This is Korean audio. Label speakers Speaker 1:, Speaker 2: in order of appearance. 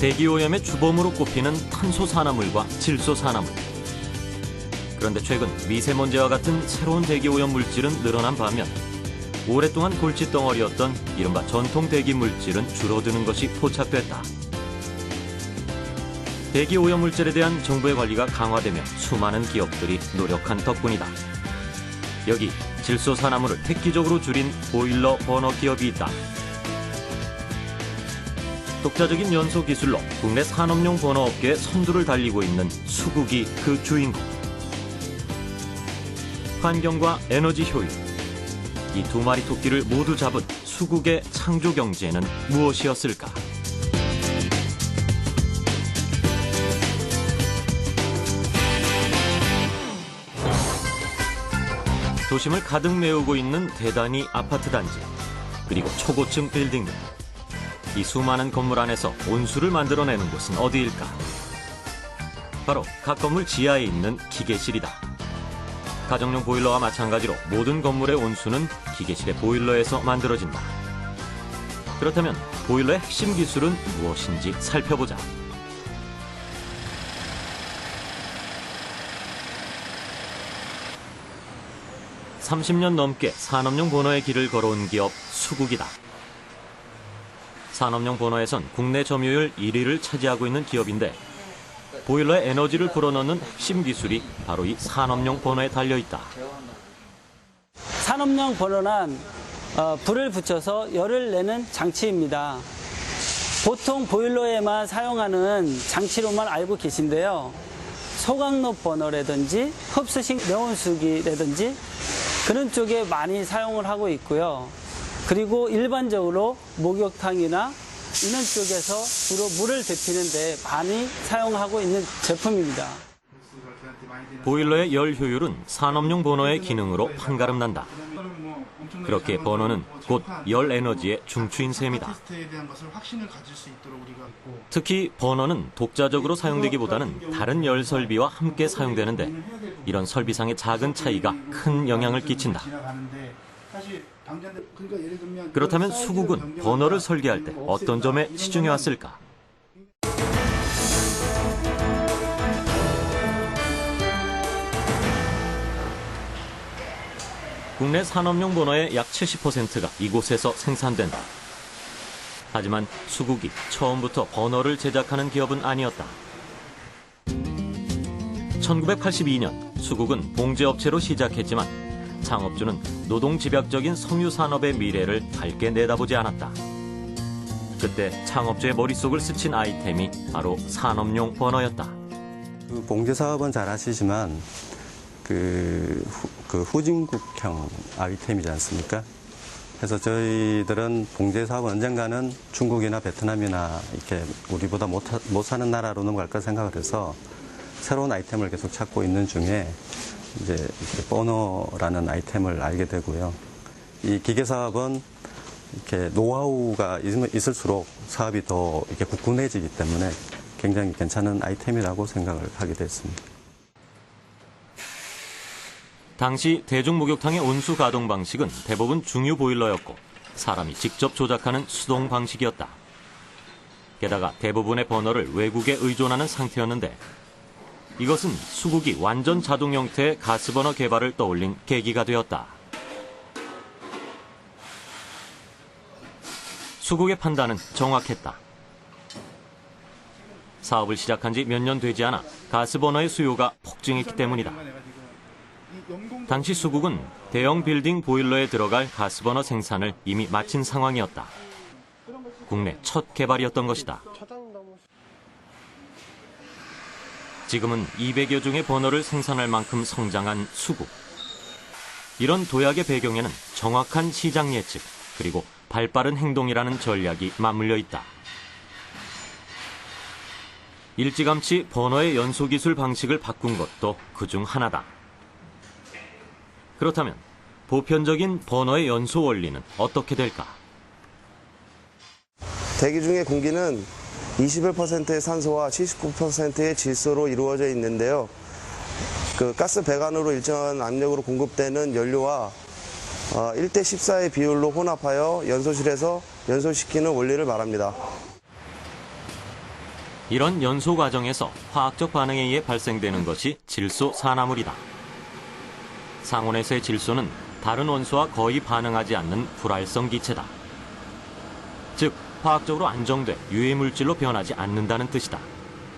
Speaker 1: 대기오염의 주범으로 꼽히는 탄소산화물과 질소산화물. 그런데 최근 미세먼지와 같은 새로운 대기오염 물질은 늘어난 반면 오랫동안 골칫덩어리였던 이른바 전통 대기 물질은 줄어드는 것이 포착됐다. 대기 오염 물질에 대한 정부의 관리가 강화되며 수많은 기업들이 노력한 덕분이다. 여기 질소산화물을 획기적으로 줄인 보일러 버너 기업이 있다. 독자적인 연소 기술로 국내 산업용 버너 업계의 선두를 달리고 있는 수국이 그 주인공. 환경과 에너지 효율. 이 두 마리 토끼를 모두 잡은 수국의 창조 경제는 무엇이었을까? 도심을 가득 메우고 있는 대단히 아파트 단지, 그리고 초고층 빌딩들. 이 수많은 건물 안에서 온수를 만들어내는 곳은 어디일까? 바로 각 건물 지하에 있는 기계실이다. 가정용 보일러와 마찬가지로 모든 건물의 온수는 기계실의 보일러에서 만들어진다. 그렇다면 보일러의 핵심 기술은 무엇인지 살펴보자. (30년) 넘게 산업용 보너의 길을 걸어온 기업 수국이다. 산업용 보너에선 국내 점유율 1위를 차지하고 있는 기업인데 보일러에 에너지를 불어넣는 핵심 기술이 바로 이 산업용 버너에 달려 있다.
Speaker 2: 산업용 버너란 어, 불을 붙여서 열을 내는 장치입니다. 보통 보일러에만 사용하는 장치로만 알고 계신데요. 소각로 버너라든지 흡수식 내온수기라든지 그런 쪽에 많이 사용을 하고 있고요. 그리고 일반적으로 목욕탕이나 이런 쪽에서 주로 물을 데피는데 많이 사용하고 있는 제품입니다.
Speaker 1: 보일러의 열 효율은 산업용 버너의 기능으로 판가름 난다. 그렇게 버너는 곧 열 에너지의 중추인 셈이다. 특히 버너는 독자적으로 사용되기보다는 다른 열 설비와 함께 사용되는데 이런 설비상의 작은 차이가 큰 영향을 끼친다. 그렇다면 수국은 버너를 설계할 때 어떤 점에 치중해 왔을까? 국내 산업용 버너의 약 70%가 이곳에서 생산된다. 하지만 수국이 처음부터 버너를 제작하는 기업은 아니었다. 1982년 수국은 봉제업체로 시작했지만 창업주는 노동 집약적인 섬유 산업의 미래를 밝게 내다보지 않았다. 그때 창업주의 머릿속을 스친 아이템이 바로 산업용 버너였다.
Speaker 3: 그 봉제 사업은 잘 아시지만 그, 후, 그 후진국형 아이템이지 않습니까? 그래서 저희들은 봉제 사업은 언젠가는 중국이나 베트남이나 이렇게 우리보다 못, 하- 못 사는 나라로 넘어갈 까 생각을 해서 새로운 아이템을 계속 찾고 있는 중에 이제 이렇게 버너라는 아이템을 알게 되고요. 이 기계 사업은 이렇게 노하우가 있- 있을수록 사업이 더 이렇게 굳건해지기 때문에 굉장히 괜찮은 아이템이라고 생각을 하게 됐습니다.
Speaker 1: 당시 대중 목욕탕의 온수 가동 방식은 대부분 중유 보일러였고 사람이 직접 조작하는 수동 방식이었다. 게다가 대부분의 버너를 외국에 의존하는 상태였는데 이것은 수국이 완전 자동 형태의 가스버너 개발을 떠올린 계기가 되었다. 수국의 판단은 정확했다. 사업을 시작한 지 몇 년 되지 않아 가스버너의 수요가 폭증했기 때문이다. 당시 수국은 대형 빌딩 보일러에 들어갈 가스버너 생산을 이미 마친 상황이었다. 국내 첫 개발이었던 것이다. 지금은 200여 종의 버너를 생산할 만큼 성장한 수국. 이런 도약의 배경에는 정확한 시장 예측, 그리고 발빠른 행동이라는 전략이 맞물려 있다. 일찌감치 버너의 연소 기술 방식을 바꾼 것도 그중 하나다. 그렇다면 보편적인 버너의 연소 원리는 어떻게 될까?
Speaker 4: 대기 중의 공기는 21%의 산소와 79%의 질소로 이루어져 있는데요. 그 가스 배관으로 일정한 압력으로 공급되는 연료와 어, 1대 14의 비율로 혼합하여 연소실에서 연소시키는 원리를 말합니다.
Speaker 1: 이런 연소 과정에서 화학적 반응에 의해 발생되는 것이 질소 산화물이다. 상온에서의 질소는 다른 원소와 거의 반응하지 않는 불활성 기체다. 즉 화학적으로 안정돼 유해물질로 변하지 않는다는 뜻이다.